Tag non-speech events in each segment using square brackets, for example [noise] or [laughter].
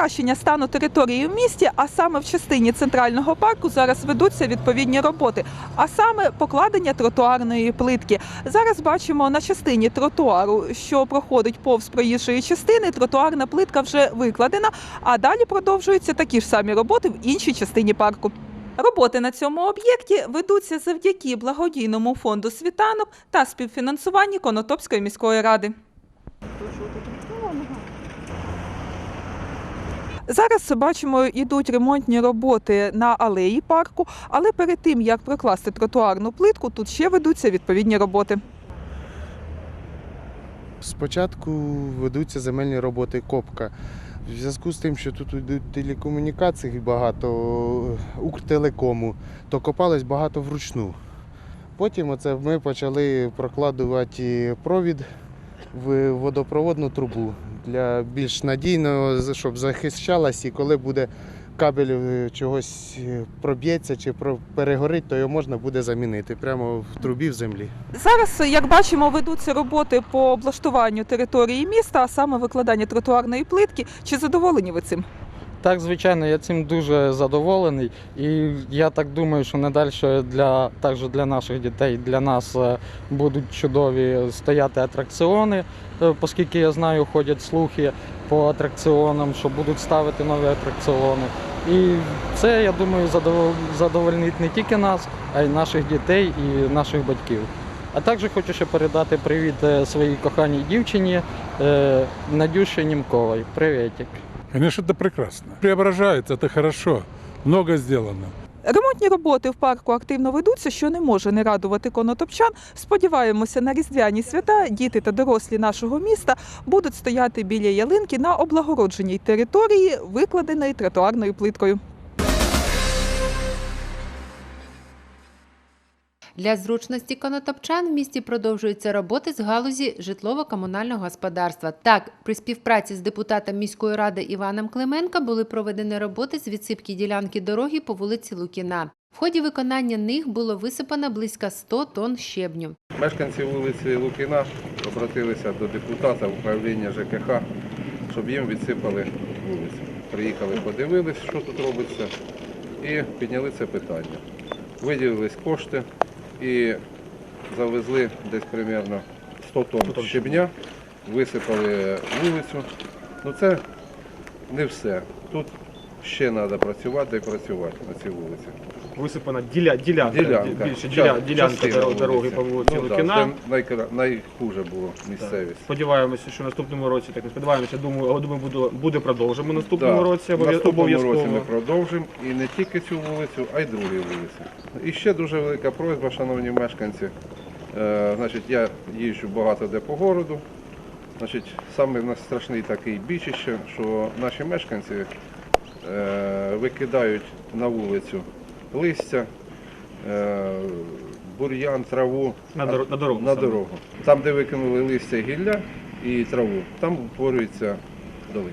покращення стану території в місті, а саме в частині центрального парку, зараз ведуться відповідні роботи, а саме покладення тротуарної плитки. Зараз бачимо на частині тротуару, що проходить повз проїжджої частини. Тротуарна плитка вже викладена, а далі продовжуються такі ж самі роботи в іншій частині парку. Роботи на цьому об'єкті ведуться завдяки благодійному фонду світанок та співфінансуванні Конотопської міської ради. Зараз бачимо, йдуть ремонтні роботи на алеї парку, але перед тим як прокласти тротуарну плитку, тут ще ведуться відповідні роботи. Спочатку ведуться земельні роботи копка. В зв'язку з тим, що тут йдуть телекомунікацій багато Укртелекому, то копалось багато вручну. Потім оце ми почали прокладувати провід в водопроводну трубу для більш надійного, щоб захищалась, і коли буде кабель е, чогось е, проб'ється чи перегорить, то його можна буде замінити прямо в трубі в землі. Зараз, як бачимо, ведуться роботи по облаштуванню території міста, а саме викладання тротуарної плитки. Чи задоволені ви цим? Так, звичайно, я цим дуже задоволений. І я так думаю, що надалі для також для наших дітей, для нас е, будуть чудові стояти атракціони, е, оскільки я знаю, ходять слухи по атракціонам, що будуть ставити нові атракціони. І це, я думаю, задовольнить не тільки нас, а й наших дітей і наших батьків. А також хочу ще передати привіт е, своїй коханій дівчині Надюші Німковій. Привітик. Конечно, это прекрасно. Преображается, это хорошо. Много сделано. Ремонтні роботи в парку активно ведуться, що не може не радувати конотопчан. Сподіваємося, на різдвяні свята діти та дорослі нашого міста будуть стояти біля ялинки на облагородженій території, викладеної тротуарною плиткою. Для зручності конотопчан в місті продовжуються роботи з галузі житлово-комунального господарства. Так, при співпраці з депутатом міської ради Іваном Клименко були проведені роботи з відсипки ділянки дороги по вулиці Лукіна. В ході виконання них було висипано близько 100 тонн щебню. Мешканці вулиці Лукіна обратилися до депутата управління ЖКХ, щоб їм відсипали вулицю. Приїхали, подивились, що тут робиться, і підняли це питання. Виділились кошти і завезли десь приблизно 100 тонн щебня, висипали вулицю. Ну це не все. Тут ще треба працювати і працювати на цій вулиці. Висипана діля, ділянка, Ділянка. більше діля, ділянка частина дорог- дороги вулиці. по вулиці Ну, да, Лукіна. Це найкра... найхуже було місцевість. Сподіваємося, що в наступному році, так сподіваємося, думаю, думаю, буде, буде продовжимо в наступному Да. році. В обов'я- наступному обов'язково. році ми продовжимо і не тільки цю вулицю, а й другі вулиці. І ще дуже велика просьба, шановні мешканці. Е, значить, я їжджу багато де по городу. Значить, саме в нас страшний такий бічище, що наші мешканці е, викидають на вулицю листя, е, бур'ян, траву На, дор- на дорогу. на дорогу. Там, де викинули листя, гілля і траву, там утворюється долина.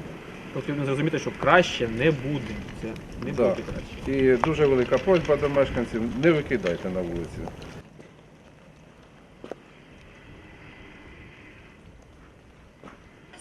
Потрібно зрозуміти, що краще не буде. Це не Да. буде краще. І дуже велика просьба до мешканців, не викидайте на вулиці.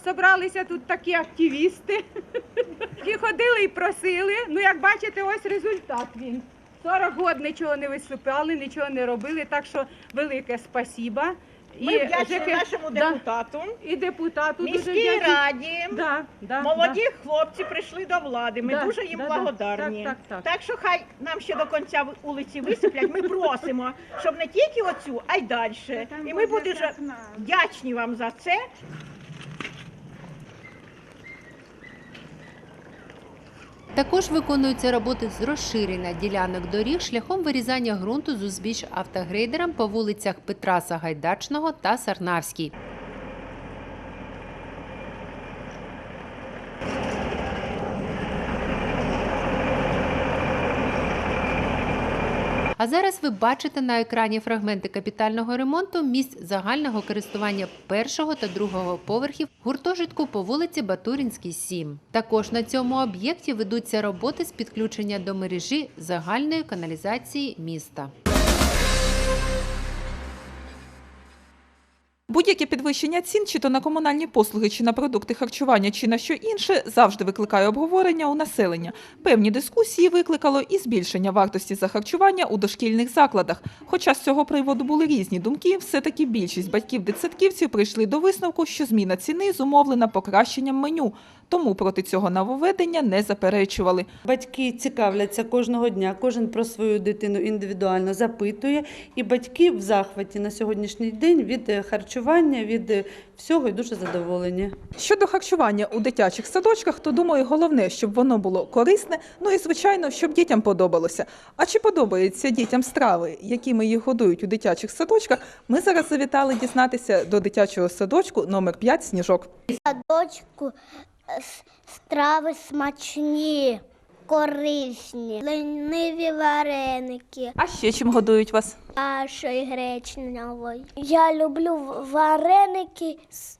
Собралися тут такі активісти, [laughs] які ходили і просили. Ну, як бачите, ось результат він. 40 років нічого не виступали, нічого не робили, так що велике спасіба. Ми вдячні ЖК нашому да, депутату, і депутату міській вдячні. раді. Да, да, Молоді хлопці прийшли до влади. Ми Да, дуже їм да, да. благодарні. Так, так, так. що хай нам ще до кінця вулиці висиплять. Ми просимо, щоб не тільки оцю, а й далі. І ми будемо вдячні вам за це. Також виконуються роботи з розширення ділянок доріг шляхом вирізання ґрунту з узбіч автогрейдером по вулицях Петра Сагайдачного та Сарнавській. А зараз ви бачите на екрані фрагменти капітального ремонту місць загального користування першого та другого поверхів гуртожитку по вулиці Батуринській, 7. Також на цьому об'єкті ведуться роботи з підключення до мережі загальної каналізації міста. Будь-яке підвищення цін, чи то на комунальні послуги, чи на продукти харчування, чи на що інше, завжди викликає обговорення у населення. Певні дискусії викликало і збільшення вартості за харчування у дошкільних закладах. Хоча з цього приводу були різні думки, все-таки більшість батьків-дитсадківців прийшли до висновку, що зміна ціни зумовлена покращенням меню. Тому проти цього нововведення не заперечували. Батьки цікавляться кожного дня, кожен про свою дитину індивідуально запитує, і батьки в захваті на сьогоднішній день від е, харчування, від е, всього і дуже задоволені. Щодо харчування у дитячих садочках, то думаю, головне, щоб воно було корисне, ну і звичайно, щоб дітям подобалося. А чи подобаються дітям страви, якими їх годують у дитячих садочках? Ми зараз завітали дізнатися до дитячого садочку номер 5 сніжок. садочку страви смачні, корисні, лениві вареники, А ще чим годують вас? кашею гречневою. Я люблю вареники з,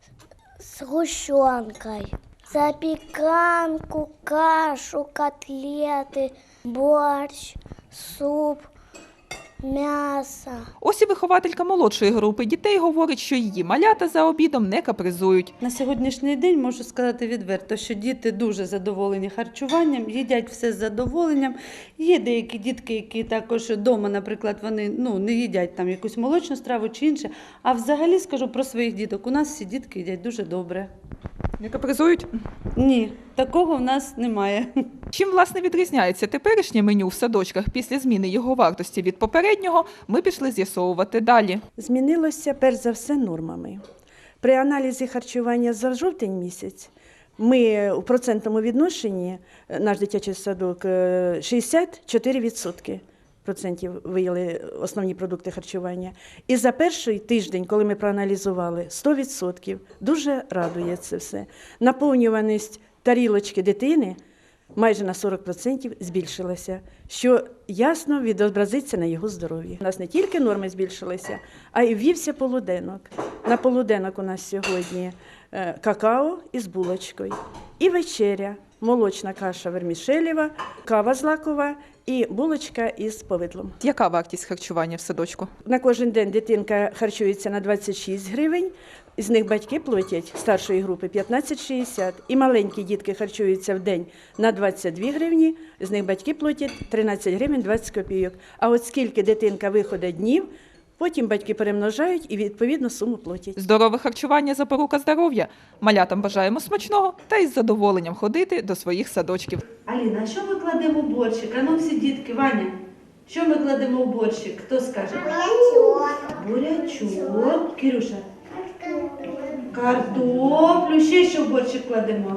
з гущонкою. Запіканку, кашу, котлети, борщ, суп, м'ясо. Ось і вихователька молодшої групи дітей говорить, що її малята за обідом не капризують. На сьогоднішній день можу сказати відверто, що діти дуже задоволені харчуванням, їдять все з задоволенням. Є деякі дітки, які також вдома, наприклад, вони ну, не їдять там якусь молочну страву чи інше. А взагалі скажу про своїх діток. У нас всі дітки їдять дуже добре. Не капризують? Ні, такого в нас немає. Чим власне відрізняється теперішнє меню в садочках після зміни його вартості від попереднього, ми пішли з'ясовувати далі. Змінилося перш за все нормами. При аналізі харчування за жовтень місяць ми у процентному відношенні е, наш дитячий садок е, 64% процентів виявили основні продукти харчування. І за перший тиждень, коли ми проаналізували, 100%. Дуже радує це все. Наповнюваність тарілочки дитини майже на 40% збільшилася, що ясно відобразиться на його здоров'ї. У нас не тільки норми збільшилися, а й ввівся полуденок. На полуденок у нас сьогодні е, какао із булочкою. І вечеря, молочна каша вермішелєва, кава злакова і булочка із повидлом. Яка вартість харчування в садочку? На кожен день дитинка харчується на 26 гривень. З них батьки платять старшої групи 15,60. І маленькі дітки харчуються в день на 22 гривні, з них батьки платять 13 гривень 20 копійок. А от скільки дитинка виходить днів, потім батьки перемножають і відповідно суму платять. Здорове харчування запорука здоров'я. Малятам бажаємо смачного та із задоволенням ходити до своїх садочків. Аліна, що ми кладемо в борщик? А ну всі дітки, Ваня, що ми кладемо в борщик? Хто скаже? Бурячок. Кирюша. Картоплю. Ще що в борщик кладемо?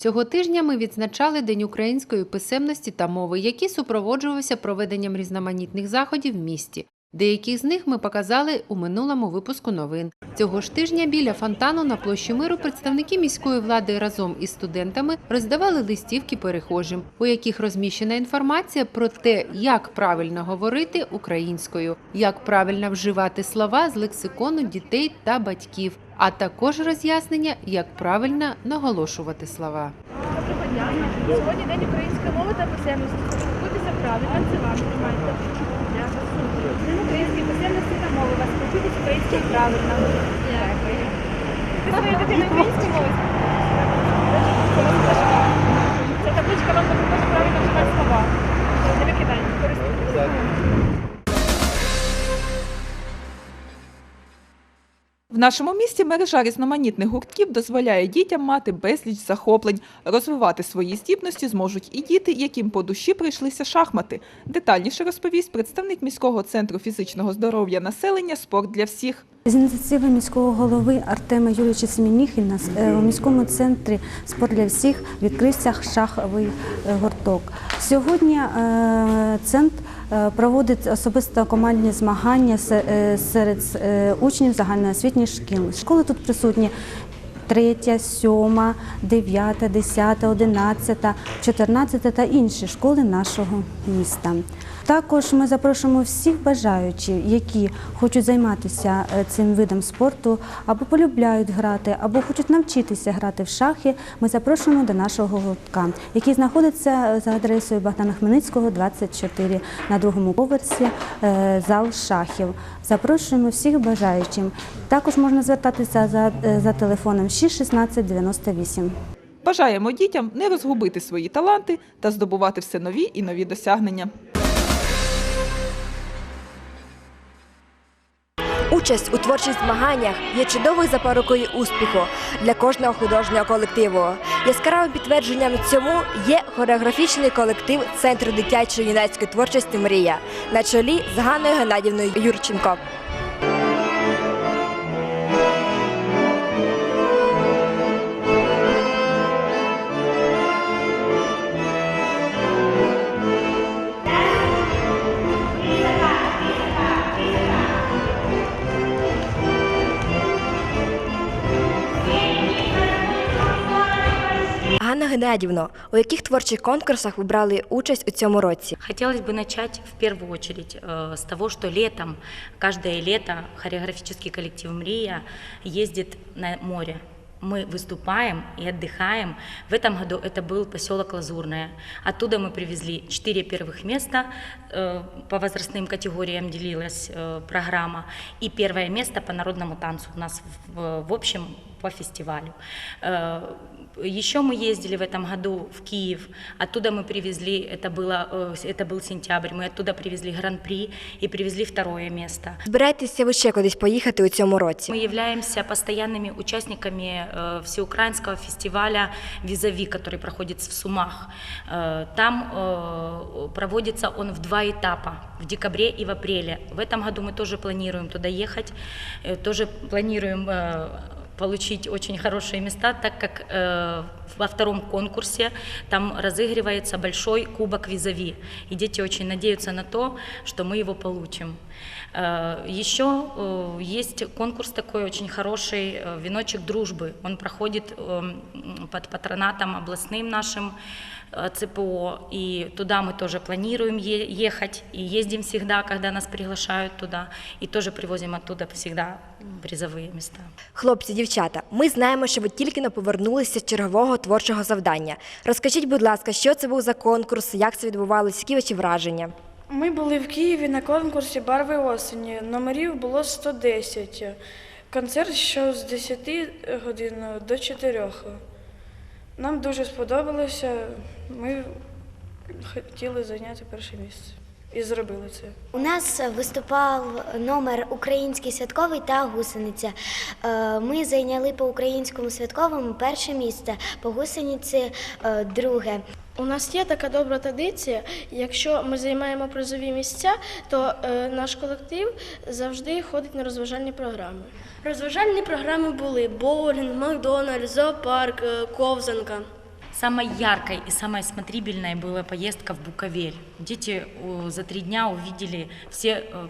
Цього тижня ми відзначали День української писемності та мови, який супроводжувався проведенням різноманітних заходів в місті. Деякі з них ми показали у минулому випуску новин. Цього ж тижня біля фонтану на площі миру представники міської влади разом із студентами роздавали листівки перехожим, у яких розміщена інформація про те, як правильно говорити українською, як правильно вживати слова з лексикону дітей та батьків, а також роз'яснення, як правильно наголошувати слова. Доброго дня. Сьогодні день української мови та писемності. Спілкуйтеся правильно, це вам тримайте. День української писемності та мови. Вас спілкуйтесь українською правильно. Дякую. Ви своєю дитиною українською мовою? Це табличка вам допоможе правильно вживати слова. Не викидайте, користуйтесь. Нашому місті мережа різноманітних гуртків дозволяє дітям мати безліч захоплень. Розвивати свої здібності зможуть і діти, яким по душі прийшлися шахмати. Детальніше розповість представник міського центру фізичного здоров'я населення Спорт для всіх. З ініціативи міського голови Артема Юрійовича Семеніхіна е, у міському центрі «Спорт для всіх» відкрився шаховий е, гурток. Сьогодні е, центр проводить особисто командні змагання е, серед е, учнів загальноосвітніх шкіл. Школи тут присутні третя, сьома, дев'ята, десята, одинадцята, чотирнадцята та інші школи нашого міста. Також ми запрошуємо всіх бажаючих, які хочуть займатися е, цим видом спорту, або полюбляють грати, або хочуть навчитися грати в шахи. Ми запрошуємо до нашого гуртка, який знаходиться за адресою Богдана Хмельницького, 24 на другому поверсі е, зал шахів. Запрошуємо всіх бажаючих. Також можна звертатися за, е, за телефоном 6 16 98. Бажаємо дітям не розгубити свої таланти та здобувати все нові і нові досягнення. Участь у творчих змаганнях є чудовою запорукою успіху для кожного художнього колективу. Яскравим підтвердженням цьому є хореографічний колектив Центру дитячої юнацької творчості Мрія на чолі з Ганною Геннадівною Юрченко. Ганна Геннадівно, у яких творчих конкурсах ви брали участь у цьому році? Хотелось бы начать в первую очередь з с того, что летом, каждое лето хореографический коллектив «Мрия» ездит на море Мы выступаем и отдыхаем. В этом году это был поселок Лазурное. Оттуда мы привезли четыре первых места. э, По возрастным категориям делилась э, программа. И первое место по народному танцу у нас в, в общем по фестивалю. Э, Еще мы ездили в этом году в Киев. Оттуда мы привезли, это, было, э, это был сентябрь, мы оттуда привезли гран-при и привезли второе место. Збираєтеся ви ще кудись поїхати у цьому році? Мы являемся постоянными участниками э, всеукраинского фестиваля «Визави», который проходит в Сумах. Э, Там э, проводится он в два этапа, в декабре и в апреле. В этом году мы тоже планируем туда ехать, э, тоже планируем э, получить очень хорошие места, так как э, во втором конкурсе там разыгрывается большой кубок визави. И дети очень надеются на то, что мы его получим. Э, Еще э, есть конкурс такой очень хороший, э, «Веночек дружбы». Он проходит э, под патронатом областным нашим э, ЦПО, и туда мы тоже планируем е- ехать, и ездим всегда, когда нас приглашают туда, и тоже привозим оттуда всегда призовые места. Хлопці, дівчата, ми знаємо, що ви тільки не повернулися з чергового творчого завдання. Розкажіть, будь ласка, що це був за конкурс, як це відбувалося, які ваші враження? Ми були в Києві на конкурсі Барви осені. Номерів було 110. Концерт йшов з 10 годин до 4. Нам дуже сподобалося. Ми хотіли зайняти перше місце і зробили це. У нас виступав номер Український святковий та гусениця. Е, Ми зайняли по українському святковому перше місце, по гусениці е, друге. У нас є така добра традиція. Якщо ми займаємо призові місця, то е, наш колектив завжди ходить на розважальні програми. Розважальні програми були боулінг, Макдональдс, зоопарк, ковзанка. Самой яркой и самой смотрибельной была поездка в Буковель. Дети за три дня увидели все... э,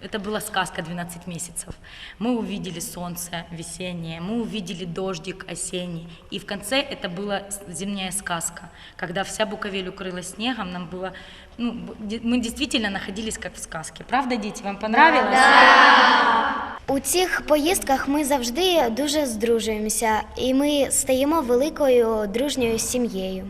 Это была сказка 12 месяцев. Мы увидели солнце весеннее, мы увидели дождик осенний. И в конце это была зимняя сказка. Когда вся Буковель укрылась снегом, нам было... Ну, мы действительно находились как в сказке. Правда, дети, вам понравилось? У цих поїздках ми завжди дуже здружуємося, і ми стаємо великою дружньою сім'єю.